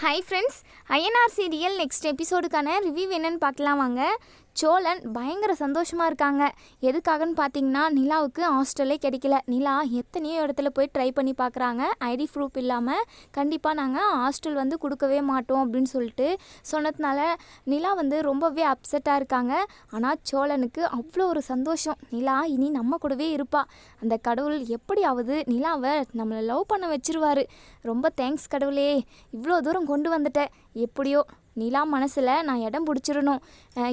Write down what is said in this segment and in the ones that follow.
Hi friends INR serial next எபிசோடுக்கான review என்னன்னு பார்க்கலாம் வாங்க. சோழன் பயங்கர சந்தோஷமாக இருக்காங்க. எதுக்காகன்னு பார்த்தீங்கன்னா நிலாவுக்கு ஹாஸ்டலே கிடைக்கல. நிலா எத்தனையோ இடத்துல போய் ட்ரை பண்ணி பார்க்குறாங்க ஐடி ப்ரூஃப் இல்லாமல் கண்டிப்பாக நாங்கள் ஹாஸ்டல் வந்து கொடுக்கவே மாட்டோம் அப்படின்னு சொல்லிட்டு சொன்னதுனால நிலா வந்து ரொம்பவே அப்செட்டாக இருக்காங்க. ஆனால் சோழனுக்கு அவ்வளோ ஒரு சந்தோஷம். நிலா இனி நம்ம கூடவே இருப்பா. அந்த கடவுள் எப்படியாவது நிலாவை நம்மளை லவ் பண்ண வச்சிருவாரு. ரொம்ப தேங்க்ஸ் கடவுளே. இவ்வளோ தூரம் கொண்டு வந்துட்டேன் எப்படியோ நிலா மனசில் நான் இடம் பிடிச்சிடணும்.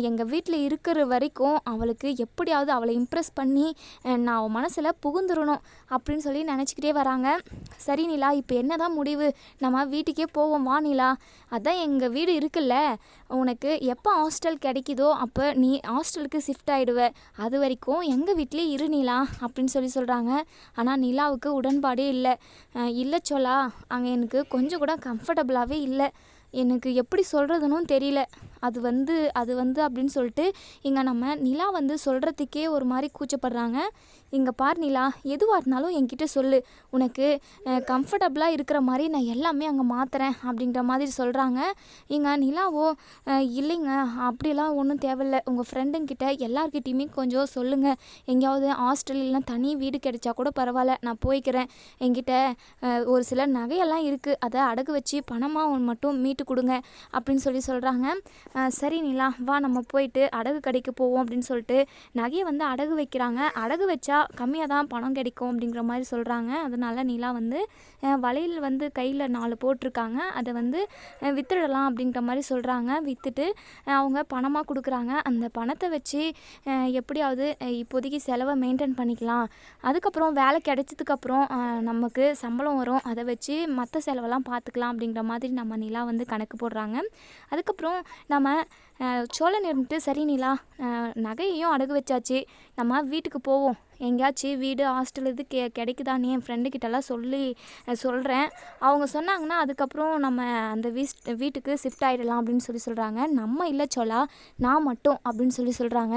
எங்கள் வீட்டில் இருக்கிற வரைக்கும் அவளுக்கு எப்படியாவது அவளை இம்ப்ரெஸ் பண்ணி நான் அவள் மனசில் புகுந்துடணும் அப்படின்னு சொல்லி நினச்சிக்கிட்டே வராங்க. சரி நிலா இப்போ என்ன தான் முடிவு? நம்ம வீட்டுக்கே போவோம் வா நிலா. அதான் எங்கள் வீடு இருக்குல்ல. உனக்கு எப்போ ஹாஸ்டல் கிடைக்குதோ அப்போ நீ ஹாஸ்டலுக்கு ஷிஃப்ட் ஆகிடுவ அது வரைக்கும் எங்கள் வீட்டிலே இரு நிலா அப்படின்னு சொல்லி சொல்கிறாங்க ஆனால் நிலாவுக்கு உடன்பாடே இல்லை. இல்லை சொல்லா அங்கே எனக்கு கொஞ்சம் கூட கம்ஃபர்டபுளாகவே இல்லை. எனக்கு எப்படி சொல்கிறதுனும் தெரியல. அது வந்து அது வந்து அப்படின்னு சொல்லிட்டு இங்கே நம்ம நிலா வந்து சொல்கிறதுக்கே ஒரு மாதிரி கூச்சப்படுறாங்க. இங்கே பார் நிலா எதுவாக இருந்தாலும் என்கிட்ட சொல்லு. உனக்கு கம்ஃபர்டபுளாக இருக்கிற மாதிரி நான் எல்லாமே அங்கே மாற்றுறேன் அப்படின்ற மாதிரி சொல்கிறாங்க இங்கே நிலாவோ இல்லைங்க அப்படிலாம் ஒன்றும் தேவையில்ல. உங்கள் ஃப்ரெண்டுங்கிட்ட எல்லார்கிட்டயுமே கொஞ்சம் சொல்லுங்கள் எங்கேயாவது ஹாஸ்டல் தனி வீடு கிடைச்சா கூட பரவாயில்ல நான் போய்க்கிறேன். என்கிட்ட ஒரு சில நகையெல்லாம் இருக்குது அதை அடகு வச்சு பணமாக மட்டும் மீட்டு கொடுங்க அப்படின்னு சொல்லி சொல்கிறாங்க சரி நிலா வா நம்ம போயிட்டு அடகு கடைக்கு போவோம் அப்படின்னு சொல்லிட்டு நகையை வந்து அடகு வைக்கிறாங்க. அடகு வச்சா கம்மியாக தான் பணம் கிடைக்கும் அப்படிங்கிற மாதிரி சொல்கிறாங்க அதனால நிலா வந்து வளையல் வந்து கையில் நாலு போட்டிருக்காங்க. அதை வந்து விற்றுடலாம் வித்துடலாம் அப்படிங்கிற மாதிரி சொல்கிறாங்க விற்றுட்டு அவங்க பணமாக கொடுக்குறாங்க. அந்த பணத்தை வச்சு எப்படியாவது இப்போதைக்கு செலவை மெயின்டைன் பண்ணிக்கலாம். அதுக்கப்புறம் வேலை கிடைச்சதுக்கப்புறம் நமக்கு சம்பளம் வரும். அதை வச்சு மற்ற செலவெல்லாம் பார்த்துக்கலாம் அப்படிங்கிற மாதிரி நம்ம நிலா வந்து கணக்கு போடுறாங்க. அதுக்கப்புறம் நம்ம சோழன் இருந்துட்டு சரி நிலா நகையையும் அடகு வச்சாச்சு. நம்ம வீட்டுக்கு போவோம். எங்கேயாச்சும் வீடு ஹாஸ்டல் இது கெ கிடைக்குதான்னு என் ஃப்ரெண்டுக்கிட்டலாம் சொல்லி சொல்கிறேன் அவங்க சொன்னாங்கன்னா அதுக்கப்புறம் நம்ம அந்த வீஸ் வீட்டுக்கு ஷிஃப்ட் ஆகிடலாம் அப்படின்னு சொல்லி சொல்கிறாங்க நம்ம இல்லை சொல்லா நான் மட்டும் அப்படின்னு சொல்லி சொல்கிறாங்க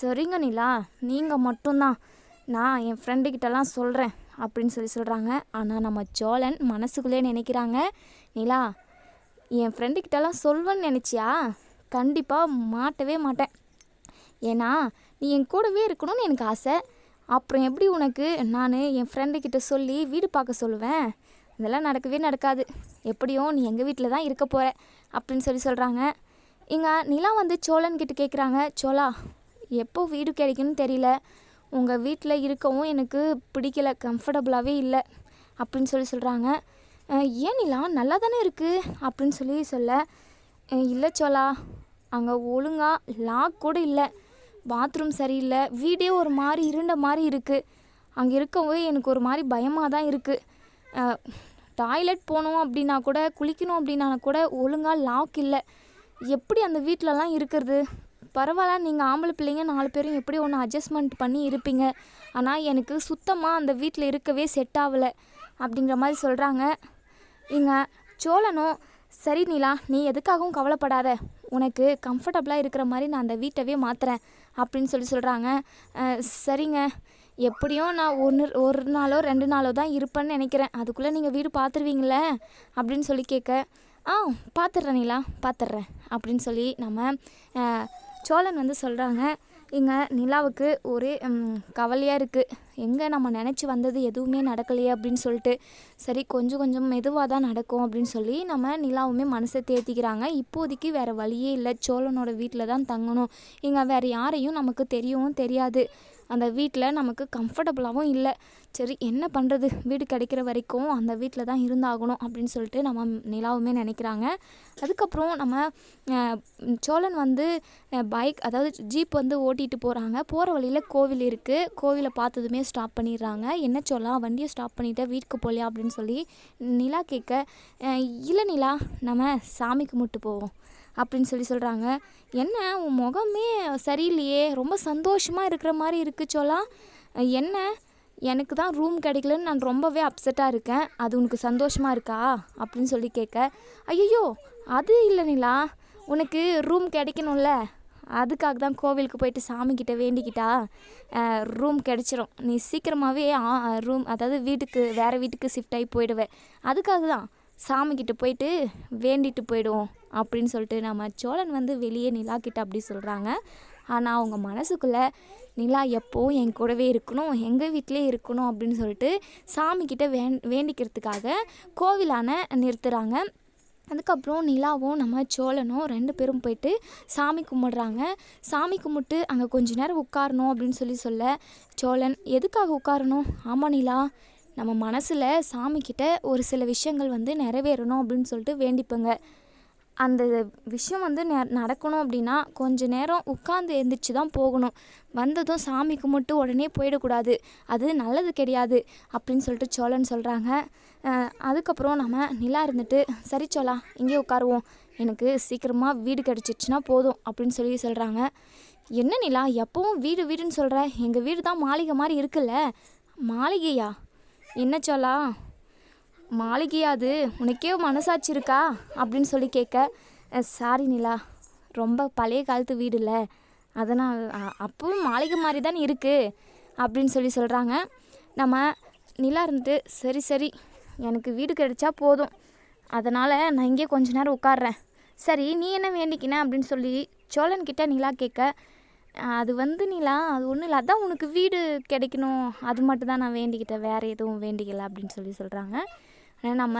சரிங்க நிலா நீங்கள் மட்டும்தான். நான் என் ஃப்ரெண்டுக்கிட்டலாம் சொல்கிறேன் அப்படின்னு சொல்லி சொல்கிறாங்க ஆனால் நம்ம சோழன் மனசுக்குள்ளே நினைக்கிறாங்க. நிலா என் ஃப்ரெண்டுக்கிட்டலாம் சொல்வேன்னு நினச்சியா? கண்டிப்பாக மாட்டவே மாட்டேன். ஏன்னா நீ என் கூடவே இருக்கணும்னு எனக்கு ஆசை. அப்புறம் எப்படி உனக்கு? நான் என் ஃப்ரெண்டுக்கிட்ட சொல்லி வீடு பார்க்க சொல்லுவேன். இதெல்லாம் நடக்கவே நடக்காது. எப்படியும் நீ எங்கள் வீட்டில் தான் இருக்க போகிற அப்படின்னு சொல்லி சொல்கிறாங்க இங்கே நிலா வந்து சோழன் கிட்ட கேட்குறாங்க சோழா எப்போ வீடு கிடைக்குன்னு தெரியல. உங்கள் வீட்டில் இருக்கவும் எனக்கு பிடிக்கல கம்ஃபர்டபுளாகவே இல்லை அப்படின்னு சொல்லி சொல்கிறாங்க ஏன் நிலா? நல்லா தானே இருக்குது அப்படின்னு சொல்லி சொல்ல. இல்லை சோலா அங்கே ஒழுங்காக லாக் கூட இல்லை. பாத்ரூம் சரியில்லை. வீடே ஒரு மாதிரி இருண்ட மாதிரி இருக்குது அங்கே இருக்கவே எனக்கு ஒரு மாதிரி பயமாக தான் இருக்குது டாய்லெட் போகணும் அப்படின்னா கூட குளிக்கணும் அப்படின்னா கூட ஒழுங்காக லாக் இல்லை. எப்படி அந்த வீட்டிலலாம் இருக்கிறது? பரவாயில்ல நீங்கள் ஆம்பளை பிள்ளைங்க நாலு பேரும் எப்படி ஒன்று அட்ஜஸ்ட்மெண்ட் பண்ணி இருப்பீங்க? ஆனால் எனக்கு சுத்தமாக அந்த வீட்டில் இருக்கவே செட் ஆகலை அப்படிங்கிற மாதிரி சொல்கிறாங்க இங்கே சோழனும் சரி நிலா நீ எதுக்காகவும் கவலைப்படாத. உனக்கு கம்ஃபர்டபுளாக இருக்கிற மாதிரி நான் அந்த வீட்டவே மாற்றுறேன் அப்படின்னு சொல்லி சொல்கிறாங்க சரிங்க. எப்படியும் நான் ஒன்று ஒரு நாளோ ரெண்டு நாளோ தான் இருப்பேன்னு நினைக்கிறேன். அதுக்குள்ளே நீங்கள் வீடு பார்த்துருவீங்களே அப்படின்னு சொல்லி கேட்க ஆ பார்த்துட்றேன் நீலா பார்த்துட்றேன் அப்படின்னு சொல்லி நம்ம சோழன் வந்து சொல்கிறாங்க இங்கே நிலாவுக்கு ஒரே கவலையாக இருக்குது எங்கே நம்ம நினச்சி வந்தது எதுவுமே நடக்கலையே அப்படின்னு சொல்லிட்டு சரி கொஞ்சம் கொஞ்சம் மெதுவாக தான் நடக்கும் அப்படின்னு சொல்லி நம்ம நிலாவுமே மனசை தேத்திக்கிறாங்க. இப்போதைக்கு வேறு வழியே இல்லை. சோழனோட வீட்டில் தான் தங்கணும். இங்கே வேறு யாரையும் நமக்கு தெரியவும் தெரியாது. அந்த வீட்டில் நமக்கு கம்ஃபர்டபுளாகவும் இல்லை. சரி என்ன பண்ணுறது வீடு கிடைக்கிற வரைக்கும் அந்த வீட்டில் தான் இருந்தாகணும் அப்படின்னு சொல்லிட்டு நம்ம நிலாவுமே நினைக்கிறாங்க. அதுக்கப்புறம் நம்ம சோழன் வந்து பைக் அதாவது ஜீப் வந்து ஓட்டிகிட்டு போகிறாங்க போகிற வழியில் கோவில் இருக்குது கோவிலை பார்த்ததுமே ஸ்டாப் பண்ணிடுறாங்க. என்ன சொல்லலாம் வண்டியை ஸ்டாப் பண்ணிவிட்டு வீட்டுக்கு போகலையா அப்படின்னு சொல்லி நிலா கேட்க இல்லை நிலா நம்ம சாமி கும்பிட்டு போவோம் அப்படின்னு சொல்லி சொல்கிறாங்க என்ன உன் முகமே சரியில்லையே? ரொம்ப சந்தோஷமாக இருக்கிற மாதிரி இருக்கு சொல்லா என்ன எனக்கு தான் ரூம் கிடைக்கலன்னு நான் ரொம்பவே அப்செட்டாக இருக்கேன். அது உனக்கு சந்தோஷமாக இருக்கா? அப்படின்னு சொல்லி கேட்க ஐயோ அது இல்லை நிலா. உனக்கு ரூம் கிடைக்கணும்ல. அதுக்காக தான் கோவிலுக்கு போயிட்டு சாமிக்கிட்ட வேண்டிக்கிட்டா. ரூம் கிடச்சிரும். நீ சீக்கிரமாகவே ரூம் அதாவது வீட்டுக்கு வேறு வீட்டுக்கு ஷிஃப்ட் ஆகி போயிடுவேன் அதுக்காக தான் சாமிக்கிட்ட போயிட்டு வேண்டிட்டு போயிடுவோம். அப்படின்னு சொல்லிட்டு நம்ம சோழன் வந்து வெளியே நிலா கிட்ட அப்படி சொல்கிறாங்க ஆனால் அவங்க மனசுக்குள்ளே நிலா எப்போவும் என் கூடவே இருக்கணும்? எங்கள் வீட்டிலே இருக்கணும்? அப்படின்னு சொல்லிட்டு சாமிக்கிட்ட வேண் வேண்டிக்கிறதுக்காக கோவிலான நிறுத்துகிறாங்க அதுக்கப்புறம் நிலாவும் நம்ம சோழனும் ரெண்டு பேரும் போயிட்டு சாமி கும்பிட்றாங்க. சாமி கும்பிட்டு அங்கே கொஞ்ச நேரம் உட்காரணும் அப்படின்னு சொல்லி சொல்ல சோழன் எதுக்காக உட்காரணும்? ஆமாம் நிலா. நம்ம மனசில் சாமிக்கிட்ட ஒரு சில விஷயங்கள் வந்து நிறைவேறணும் அப்படின்னு சொல்லிட்டு வேண்டிப்பேங்க. அந்த விஷயம் வந்து நெ நடக்கணும் அப்படின்னா கொஞ்ச நேரம் உட்காந்து எழுந்திரிச்சு தான் போகணும். வந்ததும் சாமி கும்பிட்டு உடனே போயிடக்கூடாது. அது நல்லது கிடையாது அப்படின்னு சொல்லிட்டு சோழன் சொல்கிறாங்க அதுக்கப்புறம் நம்ம நிலா இருந்துட்டு சரி சோழா இங்கே உட்காருவோம். எனக்கு சீக்கிரமாக வீடு கிடச்சிச்சின்னா போதும் அப்படின்னு சொல்லி சொல்கிறாங்க என்ன நிலா எப்பவும் வீடு வீடுன்னு சொல்கிற எங்கள் வீடு தான் மாளிகை மாதிரி இருக்குல்ல? மாளிகையா? என்ன சோழா? மாளிகையா அது உனக்கே மனசாட்சி இருக்கா அப்படின்னு சொல்லி கேட்க சாரி நிலா ரொம்ப பழைய காலத்து வீடு இல்லை அதனால் அப்பவும் மாளிகை மாதிரி தான் இருக்குது அப்படின்னு சொல்லி சொல்கிறாங்க நம்ம நிலா இருந்துட்டு சரி சரி எனக்கு வீடு கிடைச்சா போதும். அதனால் நான் இங்கே கொஞ்ச நேரம் உட்கார்றேன். சரி நீ என்ன வேண்டிக்கின? அப்படின்னு சொல்லி சோழன்கிட்ட நிலா கேட்க அது வந்து நிலா அது ஒன்றும் இல்லை. அதான் உனக்கு வீடு கிடைக்கணும். அது மட்டும் தான் நான் வேண்டிக்கிட்டேன். வேறு எதுவும் வேண்டிக்கல அப்படின்னு சொல்லி சொல்கிறாங்க நம்ம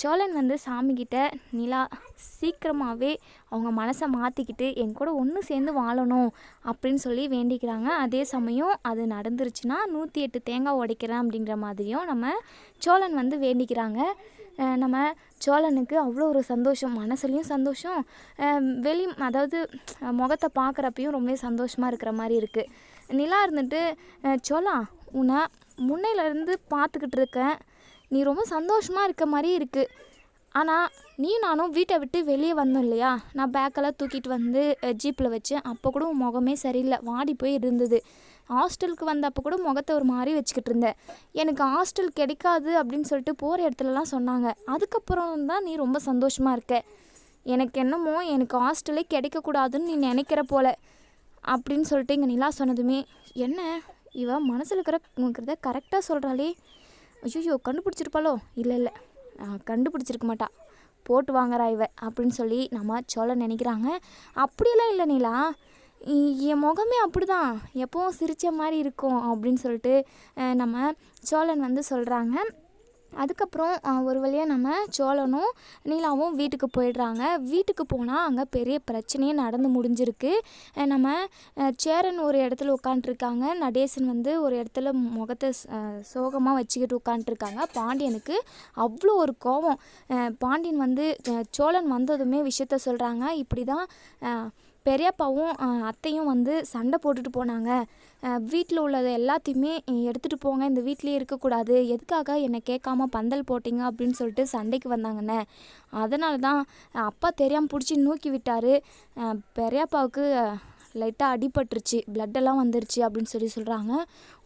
சோழன் வந்து சாமிக்கிட்ட நிலா சீக்கிரமாகவே அவங்க மனசை மாற்றிக்கிட்டு என் கூட ஒன்று சேர்ந்து வாழணும் அப்படின்னு சொல்லி வேண்டிக்கிறாங்க. அதே சமயம் அது நடந்துருச்சுன்னா நூற்றி எட்டு தேங்காய் உடைக்கிறேன் அப்படிங்கிற மாதிரியும் நம்ம சோழன் வந்து வேண்டிக்கிறாங்க. நம்ம சோழனுக்கு அவ்வளோ ஒரு சந்தோஷம் மனசுலேயும் சந்தோஷம் வெளி அதாவது முகத்தை பார்க்குறப்பையும் ரொம்ப சந்தோஷமாக இருக்கிற மாதிரி இருக்குது நிலா இருந்துட்டு சோழா உன்னை முன்னையிலேருந்து பார்த்துக்கிட்டு இருக்கேன். நீ ரொம்ப சந்தோஷமாக இருக்க மாதிரி இருக்குது ஆனால் நீ நானும் வீட்டை விட்டு வெளியே வந்தோம் இல்லையா? நான் பேக்கெல்லாம் தூக்கிட்டு வந்து ஜீப்பில் வச்சேன் அப்போ கூட உன் முகமே சரியில்லை. வாடி போய் இருந்தது. ஹாஸ்டலுக்கு வந்தப்போ கூட முகத்தை ஒரு மாதிரி வச்சுக்கிட்டு இருந்தேன். எனக்கு ஹாஸ்டல் கிடைக்காது அப்படின்னு சொல்லிட்டு போகிற இடத்துலலாம் சொன்னாங்க. அதுக்கப்புறம் தான் நீ ரொம்ப சந்தோஷமாக இருக்க. எனக்கு என்னமோ எனக்கு ஹாஸ்டலே கிடைக்கக்கூடாதுன்னு நீ நினைக்கிற போல. அப்படின்னு சொல்லிட்டு இங்கே நிலா சொன்னதுமே என்ன? இவன் மனசில் இருக்கிற இருக்கிறத கரெக்டாக சொல்கிறாளே ஐயோ கண்டுபிடிச்சிருப்பாளோ? இல்லை இல்லை. கண்டுபிடிச்சிருக்க மாட்டா. போட்டு வாங்குறா இவ அப்படின்னு சொல்லி நம்ம சொல்ல நினைக்கிறாங்க. அப்படியெல்லாம் இல்லை நீலா. என் முகமே அப்படிதான். எப்பவும் சிரித்த மாதிரி இருக்கும் அப்படின்னு சொல்லிட்டு நம்ம சோழன் வந்து சொல்கிறாங்க அதுக்கப்புறம் ஒரு வழியாக நம்ம சோழனும் நீலாவும் வீட்டுக்கு போயிடுறாங்க. வீட்டுக்கு போனால் அங்கே பெரிய பிரச்சனையே நடந்து முடிஞ்சிருக்கு. நம்ம சேரன் ஒரு இடத்துல உட்காண்ட்ருக்காங்க நடேசன் வந்து ஒரு இடத்துல முகத்தை சோகமாக வச்சுக்கிட்டு உட்காண்ட்ருக்காங்க பாண்டியனுக்கு அவ்வளோ ஒரு கோபம். பாண்டியன் வந்து சோழன் வந்ததுமே விஷயத்த சொல்கிறாங்க இப்படி தான் பெரியப்பாவும் அத்தையும் வந்து சண்டை போட்டுட்டு போனாங்க. வீட்டில் உள்ளதை எல்லாத்தையுமே எடுத்துகிட்டு போங்க இந்த வீட்டிலே இருக்கக்கூடாது. எதுக்காக என்னை கேட்காம பந்தல் போட்டிங்க அப்படின்னு சொல்லிட்டு சண்டைக்கு வந்தாங்கண்ணே. அதனால தான் அப்பா தெரியாமல் பிடிச்சி நூக்கி விட்டார். பெரியப்பாவுக்கு லைட்டாக அடிபட்டுருச்சு. ப்ளட்டெல்லாம் வந்துருச்சு அப்படின்னு சொல்லி சொல்கிறாங்க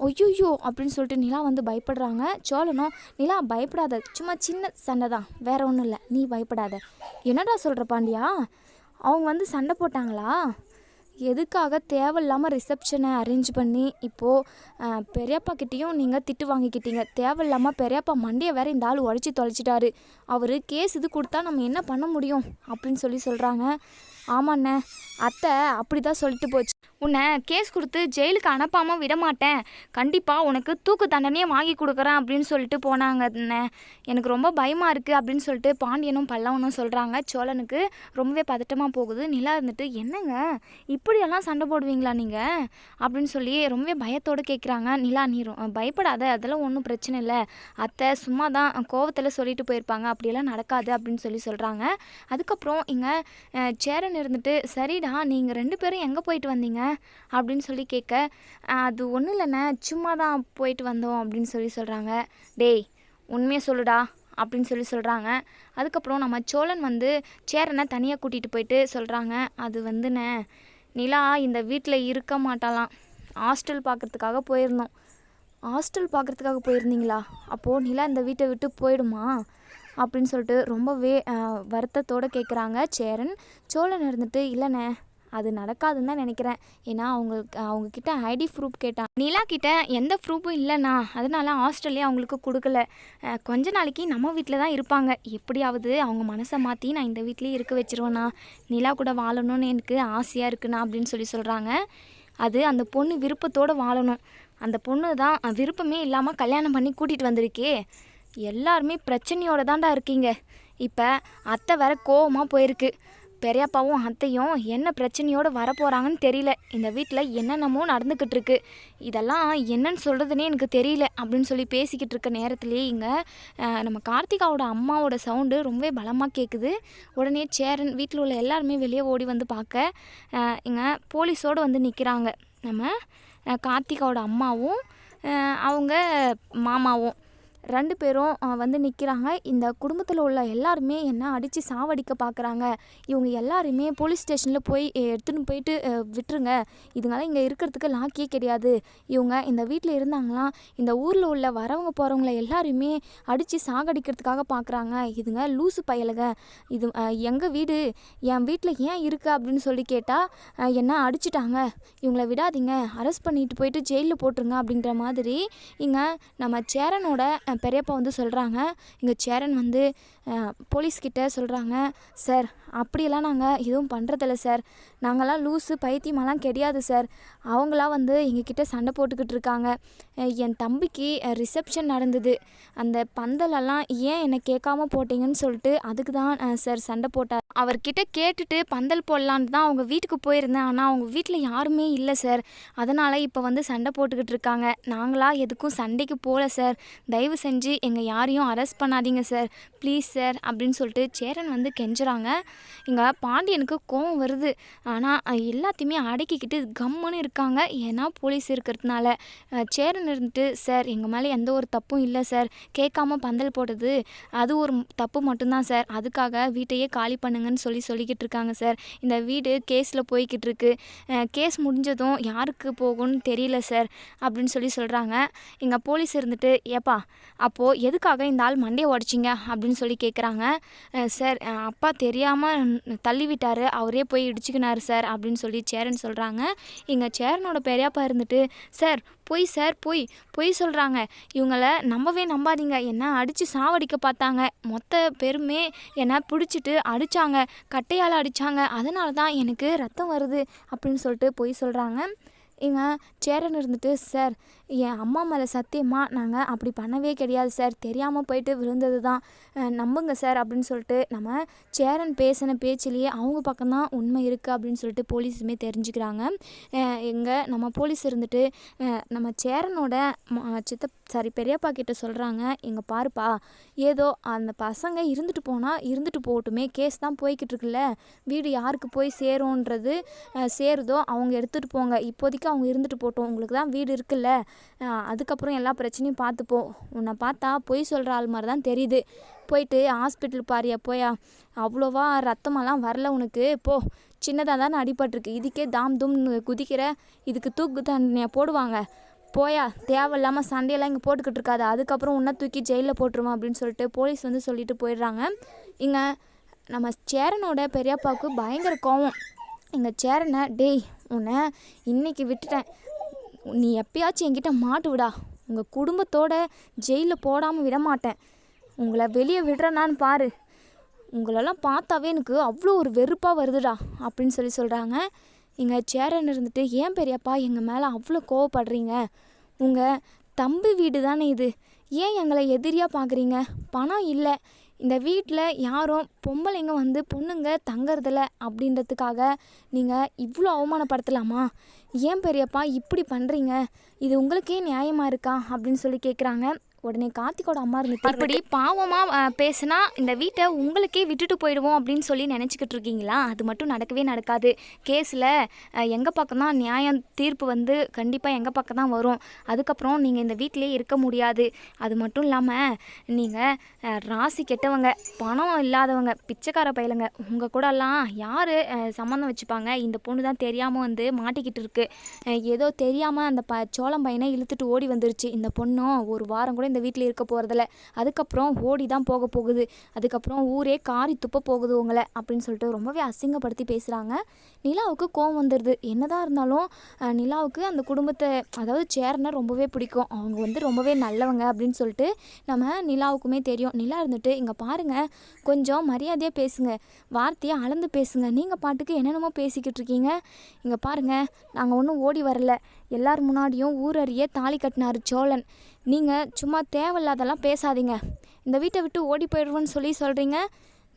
ஒய்யோயோ அப்படின்னு சொல்லிட்டு நிலா வந்து பயப்படுறாங்க. சோழனும் நிலா பயப்படாத. சும்மா சின்ன சண்டை தான் வேற ஒன்றும் இல்லை. நீ பயப்படாத. என்னடா சொல்கிற பாண்டியா? அவங்க வந்து சண்டை போட்டாங்களா? எதுக்காக தேவையில்லாமல் ரிசப்ஷனை அரேஞ்ச் பண்ணி இப்போது பெரியப்பா கிட்டேயும் நீங்கள் திட்டு வாங்கிக்கிட்டீங்க. தேவையில்லாமல் பெரியப்பா மண்டையை வேற இந்த ஆள் உடச்சி தொலைச்சிட்டாரு. அவர் கேஸ் இது கொடுத்தா நம்ம என்ன பண்ண முடியும்? அப்படின்னு சொல்லி சொல்கிறாங்க ஆமாண்ணே அத்தை அப்படி தான் சொல்லிட்டு போச்சு. உன்னை கேஸ் கொடுத்து ஜெயிலுக்கு அனுப்பாமல் விட மாட்டேன் கண்டிப்பாக உனக்கு தூக்கு தண்டனையே வாங்கி கொடுக்குறேன் அப்படின்னு சொல்லிட்டு போனாங்க எனக்கு ரொம்ப பயமாக இருக்குது அப்படின்னு சொல்லிட்டு பாண்டியனும் பல்லவனும் சொல்கிறாங்க சோழனுக்கு ரொம்பவே பதட்டமாக போகுது. நிலா இருந்துட்டு என்னங்க? இப்படியெல்லாம் சண்டை போடுவீங்களா நீங்கள் அப்படின்னு சொல்லி ரொம்பவே பயத்தோடு கேட்குறாங்க நிலா நீ பயப்படாத. அதெல்லாம் ஒன்றும் பிரச்சனை இல்லை. அத்தை சும்மா தான் கோவத்தில் சொல்லிட்டு போயிருப்பாங்க. அப்படியெல்லாம் நடக்காது. அப்படின்னு சொல்லி சொல்கிறாங்க அதுக்கப்புறம் இங்கே சேரன் இருந்துட்டு சரிடா நீங்கள் ரெண்டு பேரும் எங்கே போயிட்டு வந்தீங்க? அப்படின்னு சொல்லி கேட்க அது ஒன்றும் இல்லைண்ணே சும்மா தான் போயிட்டு வந்தோம் அப்படின்னு சொல்லி சொல்கிறாங்க டேய் உண்மையை சொல்லுடா அப்படின்னு சொல்லி சொல்கிறாங்க அதுக்கப்புறம் நம்ம சோழன் வந்து சேரனை தனியாக கூட்டிகிட்டு போயிட்டு சொல்கிறாங்க அது வந்துண்ணே நிலா இந்த வீட்டில் இருக்க மாட்டாளாம். ஹாஸ்டல் பார்க்கறதுக்காக போயிருந்தோம். ஹாஸ்டல் பார்க்கறதுக்காக போயிருந்தீங்களா? அப்போது நிலா இந்த வீட்டை விட்டு போயிடுமா? அப்படின்னு சொல்லிட்டு ரொம்பவே வருத்தத்தோடு வருத்தத்தோட கேட்குறாங்க சேரன். சோழன் இருந்துட்டு இல்லைண்ணே அது நடக்காதுன்னு தான் நினைக்கிறேன். ஏன்னா அவங்களுக்கு அவங்கக்கிட்ட ஐடி ப்ரூஃப் கேட்டான் நிலா கிட்ட எந்த ப்ரூஃபும் இல்லைண்ணா. அதனால ஹாஸ்டல்லே அவங்களுக்கு கொடுக்கல. கொஞ்ச நாளைக்கு நம்ம வீட்டில் தான் இருப்பாங்க. எப்படியாவது அவங்க மனசை மாற்றி நான் இந்த வீட்லேயே இருக்க வச்சிருவேண்ணா. நிலா கூட வாழணும்னு எனக்கு ஆசையாக இருக்குண்ணா அப்படின்னு சொல்லி சொல்கிறாங்க அது அந்த பொண்ணு விருப்பத்தோடு வாழணும். அந்த பொண்ணு தான் விருப்பமே இல்லாமல் கல்யாணம் பண்ணி கூட்டிகிட்டு வந்திருக்கே. எல்லாருமே பிரச்சனையோடு தான்டா இருக்கீங்க. இப்போ அத்தை வேற கோவமாக போயிருக்கு. பெரியப்பாவும் அத்தையும் என்ன பிரச்சனையோடு வரப்போகிறாங்கன்னு தெரியல. இந்த வீட்டில் என்னென்னமோ நடந்துக்கிட்டு இருக்கு இதெல்லாம் என்னன்னு சொல்கிறதுனே எனக்கு தெரியல அப்படின்னு சொல்லி பேசிக்கிட்டு இருக்க நேரத்துலேயே இங்கே நம்ம கார்த்திகாவோட அம்மாவோட சவுண்டு ரொம்பவே பலமாக கேட்குது உடனே சேரன் வீட்டில் உள்ள எல்லாருமே வெளியே ஓடி வந்து பார்க்க இங்கே போலீஸோடு வந்து நிற்கிறாங்க நம்ம கார்த்திகாவோட அம்மாவும் அவங்க மாமாவும். ரெண்டு பேரும் வந்து நிற்கிறாங்க இந்த குடும்பத்தில் உள்ள எல்லாருமே என்ன அடித்து சாவடிக்க பார்க்குறாங்க இவங்க எல்லாருமே போலீஸ் ஸ்டேஷனில் போய் எடுத்துன்னு போயிட்டு விட்டுருங்க. இதுங்களாம் இங்கே இருக்கிறதுக்கு லாக்கியே கிடையாது. இவங்க இந்த வீட்டில் இருந்தாங்களாம் இந்த ஊரில் உள்ள வரவங்க போகிறவங்கள எல்லாருமே அடித்து சாகடிக்கிறதுக்காக பார்க்குறாங்க இதுங்க லூசு பயலுங்க இது எங்கள் வீடு? என் வீட்டில் ஏன் இருக்குது அப்படின்னு சொல்லி கேட்டால் என்ன அடிச்சிட்டாங்க? இவங்கள விடாதீங்க. அரெஸ்ட் பண்ணிட்டு போயிட்டு ஜெயிலில் போட்டுருங்க அப்படின்ற மாதிரி இங்கே நம்ம சேரனோட பெரியப்பா வந்து சொல்கிறாங்க இங்கே சேரன் வந்து போலீஸ்கிட்ட சொல்கிறாங்க சார் அப்படியெல்லாம் நாங்கள் எதுவும் பண்ணுறதில்ல சார். நாங்களாம் லூஸு பைத்தியமெல்லாம் கிடையாது சார். அவங்களா வந்து எங்ககிட்ட சண்டை போட்டுக்கிட்டு இருக்காங்க. என் தம்பிக்கு ரிசப்ஷன் நடந்தது. அந்த பந்தலெல்லாம் ஏன் என்னை கேட்காம போட்டீங்கன்னு சொல்லிட்டு அதுக்கு தான் சார் சண்டை போட்டார். அவர்கிட்ட கேட்டுட்டு பந்தல் போடலான்னு தான் அவங்க வீட்டுக்கு போயிருந்தேன். ஆனால் அவங்க வீட்டில் யாருமே இல்லை சார். அதனால் இப்போ வந்து சண்டை போட்டுக்கிட்டு இருக்காங்க. நாங்களாக எதுக்கும் சண்டைக்கு போகல சார். தயவு செஞ்சு எங்கள் யாரையும் அரெஸ்ட் பண்ணாதீங்க சார் ப்ளீஸ் சார் அப்படின்னு சொல்லிட்டு சேரன் வந்து கெஞ்சுறாங்க. இங்கே பாண்டியனுக்கு கோவம் வருது. ஆனால் எல்லாத்தையுமே அடக்கிக்கிட்டு கம்முன்னு இருக்காங்க. ஏன்னா போலீஸ் இருக்கிறதுனால. சேரன் இருந்துட்டு சார் எங்கள் மேலே எந்த ஒரு தப்பும் இல்லை சார் கேட்காம பந்தல் போட்டது. அது ஒரு தப்பு மட்டும்தான் சார் அதுக்காக வீட்டையே காலி பண்ணுங்கன்னு சொல்லி சொல்லிக்கிட்டு இருக்காங்க சார் இந்த வீடு கேஸில் போய்கிட்டு இருக்கு. கேஸ் முடிஞ்சதும் யாருக்கு போகும்னு தெரியல சார் அப்படின்னு சொல்லி சொல்கிறாங்க இங்கே போலீஸ் இருந்துட்டு ஏப்பா அப்போது எதுக்காக இந்த ஆள் மண்டையை உடச்சிங்க அப்படின்னு சொல்லி கேட்குறாங்க சார் அப்பா தெரியாமல் தள்ளி விட்டார். அவரே போய் இடிச்சுக்கினார் சார் அப்படின்னு சொல்லி சேரன் சொல்கிறாங்க எங்கள் சேரனோட பெரியப்பா இருந்துட்டு சார் பொய் சார் பொய் பொய் சொல்கிறாங்க இவங்களை நம்பவே நம்பாதீங்க. என்ன அடித்து சாவடிக்க பார்த்தாங்க. மொத்த பேருமே என்னை பிடிச்சிட்டு அடித்தாங்க கட்டையால் அடித்தாங்க அதனால தான் எனக்கு ரத்தம் வருது. அப்படின்னு சொல்லிட்டு பொய் சொல்கிறாங்க இங்க சேரன் இருந்துட்டு சார் என் அம்மா மேலே சத்தியமாக நாங்கள் அப்படி பண்ணவே கிடையாது சார் தெரியாமல் போயிட்டு விழுந்தது தான் நம்புங்க சார் அப்படின்னு சொல்லிட்டு நம்ம சேரன் பேசின பேச்சிலேயே அவங்க பக்கம்தான் உண்மை இருக்குது அப்படின்னு சொல்லிட்டு போலீஸுமே தெரிஞ்சுக்கிறாங்க. எங்கள் நம்ம போலீஸ் இருந்துட்டு நம்ம சேரனோட ம- சித்த சாரி பெரியப்பா கிட்ட சொல்கிறாங்க இங்கே பாருப்பா ஏதோ அந்த பசங்க இருந்துட்டு போனால் இருந்துட்டு போகட்டுமே. கேஸ் தான் போய்கிட்டு இருக்குல்ல. வீடு யாருக்கு போய் சேரும்ன்றது சேருதோ அவங்க எடுத்துகிட்டு போங்க. இப்போதைக்கு அவங்க இருந்துட்டு போட்டோம் உங்களுக்கு தான் வீடு இருக்குல்ல. அதுக்கப்புறம் எல்லா பிரச்சனையும் பார்த்துப்போம் உன்னை பார்த்தா பொய் சொல்கிற ஆள் மாதிரி தான் தெரியுது. போயிட்டு ஹாஸ்பிட்டல் பாரியா போயா. அவ்வளோவா ரத்தமெல்லாம் வரல உனக்கு. போ. சின்னதாக தானே அடிபட்டிருக்கு. இதுக்கே தாம் தும்னு குதிக்கிற. இதுக்கு தூக்கு தண்டனையாக போடுவாங்க. போயா தேவையில்லாமல் சண்டையெல்லாம் இங்கே போட்டுக்கிட்டு இருக்காது. அதுக்கப்புறம் உன்னை தூக்கி ஜெயிலில் போட்டுருவோம் அப்படின்னு சொல்லிட்டு போலீஸ் வந்து சொல்லிட்டு போயிடுறாங்க. இங்கே நம்ம சேரனோட பெரியப்பாவுக்கு பயங்கர கோவம். எங்கள் சேரனை டேய் உன்னை இன்னைக்கு விட்டுட்டேன். நீ எப்பயாச்சும் என்கிட்ட மாட்டு விடா. உங்கள் குடும்பத்தோட ஜெயிலில் போடாமல் விட மாட்டேன் உங்களை வெளியே விடுறேனான்னு பாரு. உங்களெல்லாம் பார்த்தாவே எனக்கு அவ்வளோ ஒரு வெறுப்பாக வருதுடா அப்படின்னு சொல்லி சொல்கிறாங்க எங்கள் சேரன் இருந்துட்டு ஏன் பெரியப்பா எங்கள் மேலே அவ்வளோ கோவப்படுறீங்க? உங்கள் தம்பி வீடு தானே இது. ஏன் எங்களை எதிரியாக பார்க்குறீங்க பணம் இல்லை. இந்த வீட்டில் யாரும் பொம்பளைங்க வந்து பொண்ணுங்க தங்கறதில்ல அப்படின்றதுக்காக நீங்கள் இவ்வளோ அவமானப்படுத்தலாமா? ஏன் பெரியப்பா இப்படி பண்ணுறீங்க இது உங்களுக்கே நியாயமாக இருக்கா? அப்படின்னு சொல்லி கேட்குறாங்க உடனே கார்த்திகோட அம்மா இருந்துட்டு இப்படி பாவமாக பேசினா இந்த வீட்டை உங்களுக்கே விட்டுட்டு போயிடுவோம் அப்படின்னு சொல்லி நினச்சிக்கிட்டு இருக்கீங்களா? அது மட்டும் நடக்கவே நடக்காது. கேஸில் எங்கள் பக்கம் தான் நியாயம் தீர்ப்பு வந்து கண்டிப்பாக எங்கள் பக்கம் தான் வரும். அதுக்கப்புறம் நீங்கள் இந்த வீட்டிலே இருக்க முடியாது. அது மட்டும் இல்லாமல் நீங்கள் ராசி கெட்டவங்க பணம் இல்லாதவங்க பிச்சைக்கார பயலுங்க உங்கள் கூடலாம் யார் சம்மந்தம் வச்சுப்பாங்க? இந்த பொண்ணு தான் தெரியாமல் வந்து மாட்டிக்கிட்டு இருக்கு. ஏதோ தெரியாமல் அந்த ப சோளம் பையனை இழுத்துட்டு ஓடி வந்துருச்சு. இந்த பொண்ணும் ஒரு வாரம் கூட இந்த வீட்டில் இருக்க போகிறதில்ல அதுக்கப்புறம் ஓடி தான் போக போகுது. அதுக்கப்புறம் ஊரே காரி துப்ப போகுது உங்களை அப்படின்னு சொல்லிட்டு ரொம்பவே அசிங்கப்படுத்தி பேசுகிறாங்க நிலாவுக்கு கோவம் வந்துடுது என்னதான் இருந்தாலும் நிலாவுக்கு அந்த குடும்பத்தை அதாவது சேர்னா ரொம்பவே பிடிக்கும். அவங்க வந்து ரொம்பவே நல்லவங்க அப்படின்னு சொல்லிட்டு நம்ம நிலாவுக்குமே தெரியும். நிலா இருந்துட்டு இங்கே பாருங்கள் கொஞ்சம் மரியாதையாக பேசுங்க. வார்த்தையை அளந்து பேசுங்க. நீங்கள் பாட்டுக்கு என்னென்னமோ பேசிக்கிட்டு இருக்கீங்க. இங்கே பாருங்கள் நாங்கள் ஒன்றும் ஓடி வரல. எல்லார் முன்னாடியும் ஊரறிய தாலி கட்டினார் சோழன். நீங்கள் சும்மா தேவையில்லாதெல்லாம் பேசாதீங்க. இந்த வீட்டை விட்டு ஓடி போயிடுவோன்னு சொல்லி சொல்கிறீங்க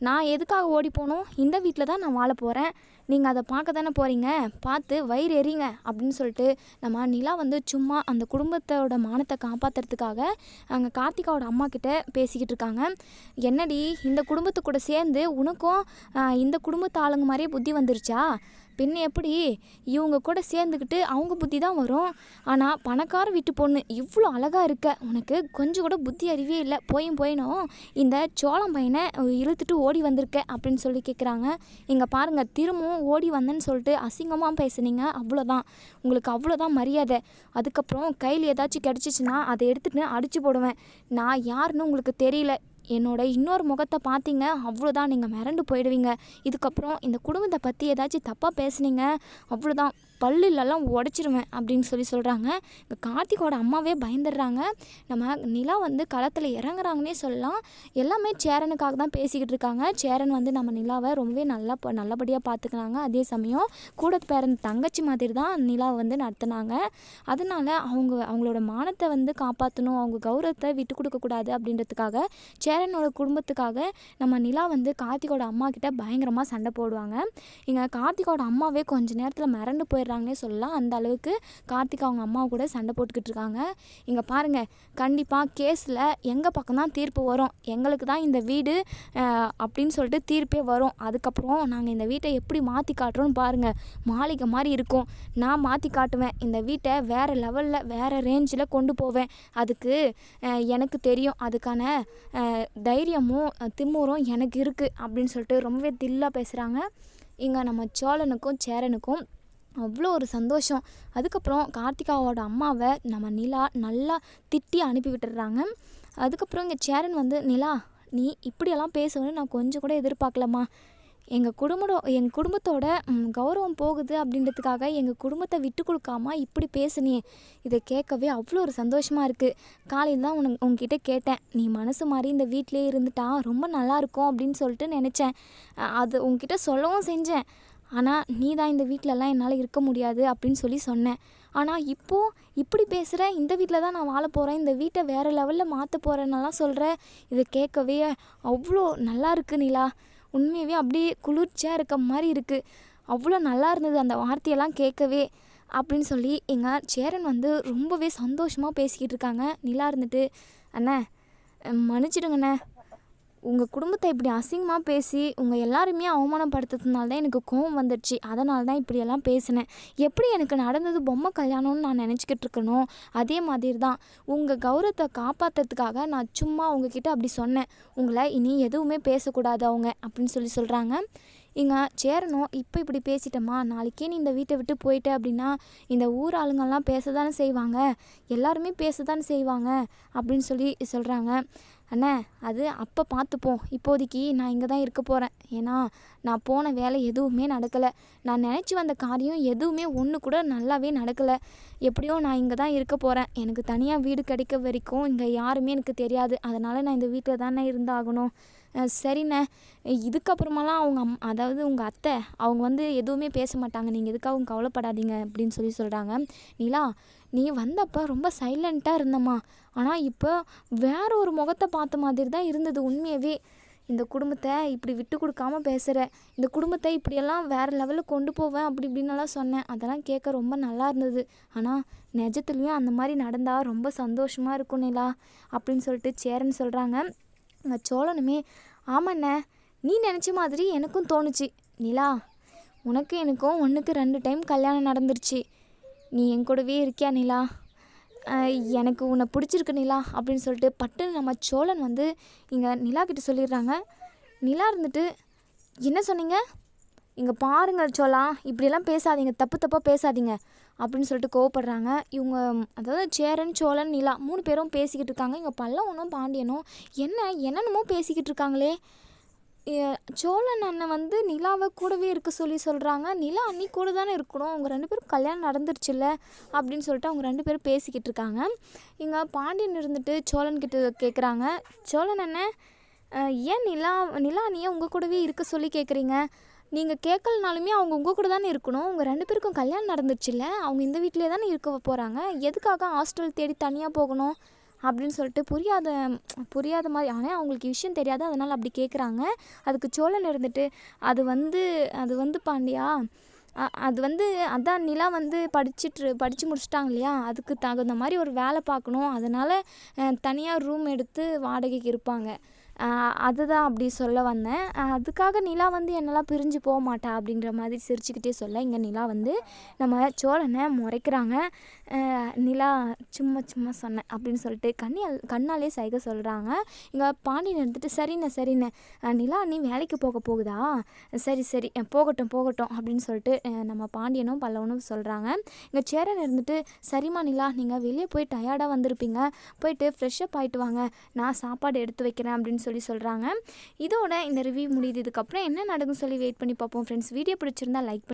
நான் எதுக்காக ஓடி போகணும்? இந்த வீட்டில் தான் நான் வாழ போகிறேன் நீங்கள் அதை பார்க்க தானே போகிறீங்க பார்த்து வயிறு எறிங்க அப்படின்னு சொல்லிட்டு நம்ம நிலா வந்து சும்மா அந்த குடும்பத்தோட மானத்தை காப்பாற்றுறதுக்காக அங்கே கார்த்திகாவோட அம்மா கிட்ட பேசிக்கிட்டு இருக்காங்க. என்னடி இந்த குடும்பத்து கூட சேர்ந்து உனக்கும் இந்த குடும்பத்து ஆளுங்க மாதிரியே புத்தி வந்துருச்சா? பின்ன எப்படி? இவங்க கூட சேர்ந்துக்கிட்டு அவங்க புத்தி தான் வரும். ஆனால் பணக்கார வீட்டு பொண்ணு இவ்வளோ அழகாக இருக்க. உனக்கு கொஞ்சம் கூட புத்தி அறிவே இல்லை. போயும் போயினும் இந்த சோளம் பையனை இழுத்துட்டு ஓடி வந்திருக்க அப்படின்னு சொல்லி கேட்குறாங்க இங்கே பாருங்கள் திரும்பவும் ஓடி வந்தேன்னு சொல்லிட்டு அசிங்கமாக பேசுனீங்க. அவ்வளோதான் உங்களுக்கு அவ்வளோதான் மரியாதை. அதுக்கப்புறம் கையில் ஏதாச்சும் கிடச்சிச்சின்னா அதை எடுத்துகிட்டு அடித்து போடுவேன். நான் யாருன்னு உங்களுக்கு தெரியல. என்னோட இன்னொரு முகத்தை பார்த்தீங்க அவ்வளோதான் நீங்கள் மிரண்டு போயிடுவீங்க. இதுக்கப்புறம் இந்த குடும்பத்தை பற்றி ஏதாச்சும் தப்பாக பேசுனீங்க அவ்வளோதான் பல்லுலெல்லாம் உடச்சிருவேன் அப்படின்னு சொல்லி சொல்கிறாங்க இங்கே கார்த்திகோட அம்மாவே பயந்துடுறாங்க. நம்ம நிலா வந்து களத்தில் இறங்குறாங்கன்னே சொல்லலாம். எல்லாமே சேரனுக்காக தான் பேசிக்கிட்டு இருக்காங்க. சேரன் வந்து நம்ம நிலாவை ரொம்பவே நல்லா நல்லபடியாக பார்த்துக்கிறாங்க அதே சமயம் கூட பிறந்த தங்கச்சி மாதிரி தான் நிலாவை வந்து நடத்துனாங்க. அதனால அவங்க அவங்களோட மானத்தை வந்து காப்பாற்றணும் அவங்க கௌரவத்தை விட்டு கொடுக்கக்கூடாது அப்படின்றதுக்காக சேரனோட குடும்பத்துக்காக நம்ம நிலா வந்து கார்த்திகோட அம்மா கிட்ட பயங்கரமாக சண்டை போடுவாங்க. இங்கே கார்த்திகோட அம்மாவே கொஞ்ச நேரத்தில் மிரண்டு போயிடுறாங்கன்னே சொல்லலாம். அந்த அளவுக்கு கார்த்திக் அவங்க அம்மா கூட சண்டை போட்டுக்கிட்டு இருக்காங்க. இங்கே பாருங்கள் கண்டிப்பாக கேஸில் எங்கள் பக்கம் தான் தீர்ப்பு வரும். எங்களுக்கு தான் இந்த வீடு அப்படின்னு சொல்லிட்டு தீர்ப்பே வரும். அதுக்கப்புறம் நாங்கள் இந்த வீட்டை எப்படி மாற்றி காட்டுறோன்னு பாருங்கள் மாளிகை மாதிரி இருக்கும். நான் மாற்றி காட்டுவேன். இந்த வீட்டை வேறு லெவலில் வேறு ரேஞ்சில் கொண்டு போவேன். அதுக்கு எனக்கு தெரியும். அதுக்கான தைரியமும் அஹ், எனக்கு இருக்குது அப்படின்னு சொல்லிட்டு ரொம்பவே தில்லாக பேசுகிறாங்க இங்கே நம்ம சோழனுக்கும் சேரனுக்கும் அவ்வளோ ஒரு சந்தோஷம். அதுக்கப்புறம் கார்த்திகாவோட அம்மாவை நம்ம நிலா நல்லா திட்டி அனுப்பி விட்டுடுறாங்க. அதுக்கப்புறம் இங்கே சேரன் வந்து நிலா நீ இப்படியெல்லாம் பேசுவேன்னு நான் கொஞ்சம் கூட எதிர்பார்க்கலம்மா. எங்கள் குடும்பம் எங்கள் குடும்பத்தோட கௌரவம் போகுது அப்படின்றதுக்காக எங்கள் குடும்பத்தை விட்டு கொடுக்காம இப்படி பேசுனியே. இதை கேட்கவே அவ்வளோ ஒரு சந்தோஷமாக இருக்குது காலையில் தான் உனக்கு உங்ககிட்ட கேட்டேன். நீ மனசு மாதிரி இந்த வீட்டிலே இருந்துட்டா ரொம்ப நல்லா இருக்கும் அப்படின்னு சொல்லிட்டு நினச்சேன். அது உங்ககிட்ட சொல்லவும் செஞ்சேன். ஆனால் நீ தான் இந்த வீட்டிலலாம் என்னால் இருக்க முடியாது அப்படின்னு சொல்லி சொன்னேன். ஆனால் இப்போது இப்படி பேசுகிற இந்த வீட்டில் தான் நான் வாழ போகிறேன் இந்த வீட்டை வேறு லெவலில் மாற்ற போகிறேன்னெல்லாம் சொல்கிற இதை கேட்கவே அவ்வளோ நல்லா இருக்கு நிலா. உண்மையாகவே அப்படியே குளிர்ச்சியாக இருக்க மாதிரி இருக்குது அவ்வளோ நல்லா இருந்தது அந்த வார்த்தையெல்லாம் கேட்கவே அப்படின்னு சொல்லி எங்கள் சேரன் வந்து ரொம்பவே சந்தோஷமாக பேசிக்கிட்டு இருக்காங்க. நிலா இருந்துட்டு அண்ணே மன்னிச்சிடுங்கண்ணே உங்கள் குடும்பத்தை இப்படி அசிங்கமாக பேசி உங்கள் எல்லாருமே அவமானப்படுத்துறதுனால தான் எனக்கு கோவம் வந்துடுச்சு. அதனால தான் இப்படியெல்லாம் பேசினேன். எப்படி எனக்கு நடந்தது பொம்மை கல்யாணம்னு நான் நினச்சிக்கிட்டு இருக்கணும் அதே மாதிரி தான். உங்கள் கௌரவத்தை காப்பாற்றுறதுக்காக நான் சும்மா உங்ககிட்ட அப்படி சொன்னேன். உங்களை இனி எதுவுமே பேசக்கூடாது அவங்க அப்படின்னு சொல்லி சொல்கிறாங்க இங்கே சேரணும். இப்போ இப்படி பேசிட்டோமா? நாளைக்கே நீ இந்த வீட்டை விட்டு போயிட்ட அப்படின்னா இந்த ஊர் ஆளுங்கள்லாம் பேச தானே செய்வாங்க. எல்லாருமே பேச தானே செய்வாங்க அப்படின்னு சொல்லி சொல்கிறாங்க அண்ணே அது அப்போ பார்த்துப்போம் இப்போதைக்கு நான் இங்கே தான் இருக்க போகிறேன் ஏன்னா நான் போன வேலை எதுவுமே நடக்கலை. நான் நினச்சி வந்த காரியம் எதுவுமே ஒன்று கூட நல்லாவே நடக்கலை. எப்படியோ நான் இங்கே தான் இருக்க போகிறேன் எனக்கு தனியாக வீடு கிடைக்க வரைக்கும் இங்கே யாருமே எனக்கு தெரியாது. அதனால் நான் இந்த வீட்டில் தானே இருந்தாகணும். சரிண்ணே. இதுக்கப்புறமாலாம் அவங்க அம் அதாவது உங்கள் அத்தை அவங்க வந்து எதுவுமே பேச மாட்டாங்க. நீங்கள் எதுக்காகவும் கவலைப்படாதீங்க அப்படின்னு சொல்லி சொல்கிறாங்க நிலா நீ வந்தப்போ ரொம்ப சைலண்ட்டாக இருந்தம்மா. ஆனால் இப்போ வேற ஒரு முகத்தை பார்த்த மாதிரி தான் இருந்தது உண்மையவே. இந்த குடும்பத்தை இப்படி விட்டு கொடுக்காம பேசுகிற இந்த குடும்பத்தை இப்படியெல்லாம் வேறு லெவலில் கொண்டு போவேன் அப்படி இப்படின்னுலாம் சொன்னேன். அதெல்லாம் கேட்க ரொம்ப நல்லா இருந்தது. ஆனால் நிஜத்துலேயும் அந்த மாதிரி நடந்தால் ரொம்ப சந்தோஷமாக இருக்கும் நிலா அப்படின்னு சொல்லிட்டு சேரன் சொல்கிறாங்க சோழனுமே. ஆமாண்ணே நீ நினச்ச மாதிரி எனக்கும் தோணுச்சு. நிலா உனக்கு எனக்கும் ஒன்றுக்கு ரெண்டு டைம் கல்யாணம் நடந்துருச்சு. நீ என் கூடவே இருக்கியா நிலா? எனக்கு உன்னை பிடிச்சிருக்கு நிலா அப்படின்னு சொல்லிட்டு பட்டுன்னு நம்ம சோழன் வந்து இங்கே நிலா கிட்ட சொல்லிடுறாங்க. நிலா இருந்துட்டு என்ன சொன்னீங்க? இங்கே பாருங்கள் சோழா இப்படியெல்லாம் பேசாதீங்க தப்பு தப்பாக பேசாதீங்க. அப்படின்னு சொல்லிட்டு கோவப்படுறாங்க. இவங்க அதாவது சேரன் சோழன் நிலா மூணு பேரும் பேசிக்கிட்டு இருக்காங்க. இங்கே பல்லவனும் பாண்டியனும் என்ன என்னென்னமோ பேசிக்கிட்டு இருக்காங்களே. சோழன் அண்ணன் வந்து நிலாவை கூடவே இருக்க சொல்லி சொல்கிறாங்க நிலா அண்ணி கூட தானே இருக்கணும். அவங்க ரெண்டு பேரும் கல்யாணம் நடந்துருச்சுல்ல அப்படின்னு சொல்லிட்டு அவங்க ரெண்டு பேரும் பேசிக்கிட்டு இருக்காங்க. இங்கே பாண்டியன் இருந்துட்டு சோழன் கிட்ட கேட்குறாங்க சோழன் அண்ணன் ஏன் நிலா நிலா அண்ணியை உங்கள் கூடவே இருக்க சொல்லி கேட்குறீங்க நீங்கள் கேட்கலனாலுமே அவங்க உங்கள் கூட தானே இருக்கணும். உங்கள் ரெண்டு பேருக்கும் கல்யாணம் நடந்துச்சுல்ல அவங்க இந்த வீட்டிலே தானே இருக்க போகிறாங்க எதுக்காக ஹாஸ்டல் தேடி தனியாக போகணும் அப்படின்னு சொல்லிட்டு புரியாத புரியாத மாதிரி ஆனால் அவங்களுக்கு விஷயம் தெரியாது. அதனால் அப்படி கேட்குறாங்க அதுக்கு சோழன் இருந்துட்டு அது வந்து அது வந்து பாண்டியா அது வந்து அதான் நிலா வந்து படிச்சுட்டு படித்து முடிச்சிட்டாங்க இல்லையா? அதுக்கு தகுந்த மாதிரி ஒரு வேலை பார்க்கணும். அதனால் தனியாக ரூம் எடுத்து வாடகைக்கு இருப்பாங்க. அதுதான் அப்படி சொல்ல வந்தேன். அதுக்காக நிலா வந்து என்னெல்லாம் பிரிஞ்சு போக மாட்டா அப்படின்ற மாதிரி சிரிச்சுக்கிட்டே சொல்ல. இங்கே நிலா வந்து நம்ம சோழனை முறைக்கிறாங்க. நிலா சும்மா சும்மா சொன்னேன் அப்படின்னு சொல்லிட்டு கண்ணியால் கண்ணாலே சைக சொல்கிறாங்க இங்கே பாண்டியன் இருந்துட்டு சரிண்ணே சரிண்ணே. நிலா நீ வேலைக்கு போக போகுதா? சரி சரி. போகட்டும் போகட்டும் அப்படின்னு சொல்லிட்டு நம்ம பாண்டியனும் பல்லவனும் சொல்கிறாங்க இங்கே சேரன் இருந்துட்டு சரிம்மா நிலா நீங்கள் வெளியே போய் டயர்டாக வந்திருப்பீங்க. போயிட்டு ஃப்ரெஷ்ஷப் ஆகிட்டு வாங்க. நான் சாப்பாடு எடுத்து வைக்கிறேன் அப்படின்னு சொல்லி சொல்கிறாங்க இதோட இந்த ரிவ்யூ முடியுது இதுக்கப்புறம் என்ன நடக்கும் சொல்லி வெயிட் பண்ணி பார்ப்போம் ஃப்ரெண்ட்ஸ் வீடியோ பிடிச்சிருந்தா லைக்